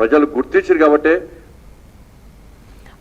ప్రజలు గుర్తించారు కాబట్టి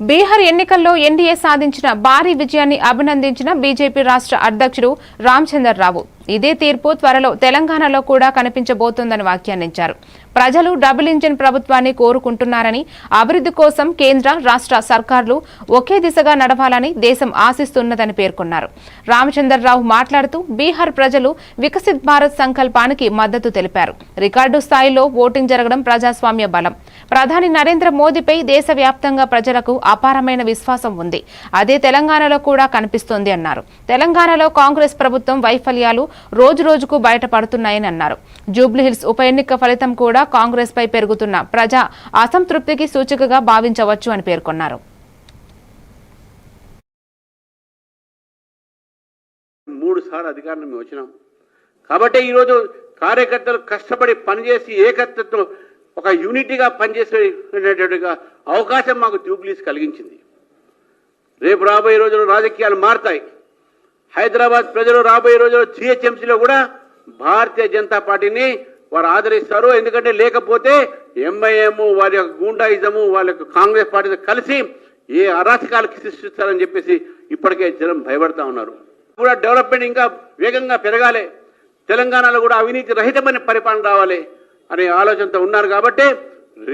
బీహార్ ఎన్నికల్లో ఎన్డీఏ సాధించిన భారీ విజయాన్ని అభినందించిన బీజేపీ రాష్ట్ర అధ్యక్షుడు రామచందర్రావు. ఇదే తీర్పు త్వరలో తెలంగాణలో కూడా కనిపించబోతోందని వ్యాఖ్యానించారు. ప్రజలు డబుల్ ఇంజిన్ ప్రభుత్వాన్ని కోరుకుంటున్నారని అభివృద్ధి కోసం కేంద్ర రాష్ట్ర సర్కార్లు ఒకే దిశగా నడవాలని దేశం ఆశిస్తున్నదని పేర్కొన్నారు. రామచంద్రరావు మాట్లాడుతూ బీహార్ ప్రజలు వికసిత్ భారత్ సంకల్పానికి మద్దతు తెలిపారు. రికార్డు స్థాయిలో ఓటింగ్ జరగడం ప్రజాస్వామ్య బలం. ప్రధాని నరేంద్ర మోదీపై దేశవ్యాప్తంగా ప్రజలకు అపారమైన విశ్వాసం ఉంది. అదే తెలంగాణలో కూడా కనిపిస్తోంది అన్నారు. తెలంగాణలో కాంగ్రెస్ ప్రభుత్వం వైఫల్యాలు రోజు రోజుకు బయటపడుతున్నాయని అన్నారు. జూబ్లీహిల్స్ ఉప ఎన్నిక ఫలితం కూడా కాంగ్రెస్ పై పెరుగుతున్న ప్రజా అసంతృప్తికి సూచికగా భావించవచ్చు అని పేర్కొన్నారు. మూడు సార్లు మేము వచ్చినాం. కాబట్టి ఈరోజు కార్యకర్తలు కష్టపడి పనిచేసి ఏకత్వంతో ఒక యూనిటీగా పనిచేసేటట్టుగా అవకాశం మాకు జూబ్లీస్ కలిగించింది. రేపు రాబోయే రోజుల్లో రాజకీయాలు మారుతాయి. హైదరాబాద్ ప్రజలు రాబోయే రోజుల్లో జిహెచ్ఎంసీలో కూడా భారతీయ జనతా పార్టీని వారు ఆదరిస్తారు ఎందుకంటే లేకపోతే ఎంఐఎం వారి యొక్క గూండాయిజము వాళ్ళ యొక్క కాంగ్రెస్ పార్టీతో కలిసి ఏ అరాచకాలకి సృష్టిస్తారని చెప్పేసి ఇప్పటికే జనం భయపడతా ఉన్నారు. కూడా డెవలప్మెంట్ ఇంకా వేగంగా పెరగాలి. తెలంగాణలో కూడా అవినీతి రహితమైన పరిపాలన రావాలి అనే ఆలోచనతో ఉన్నారు కాబట్టి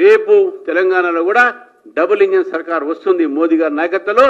రేపు తెలంగాణలో కూడా డబుల్ ఇంజన్ సర్కార్ వస్తుంది మోదీ గారి నాయకత్వంలో.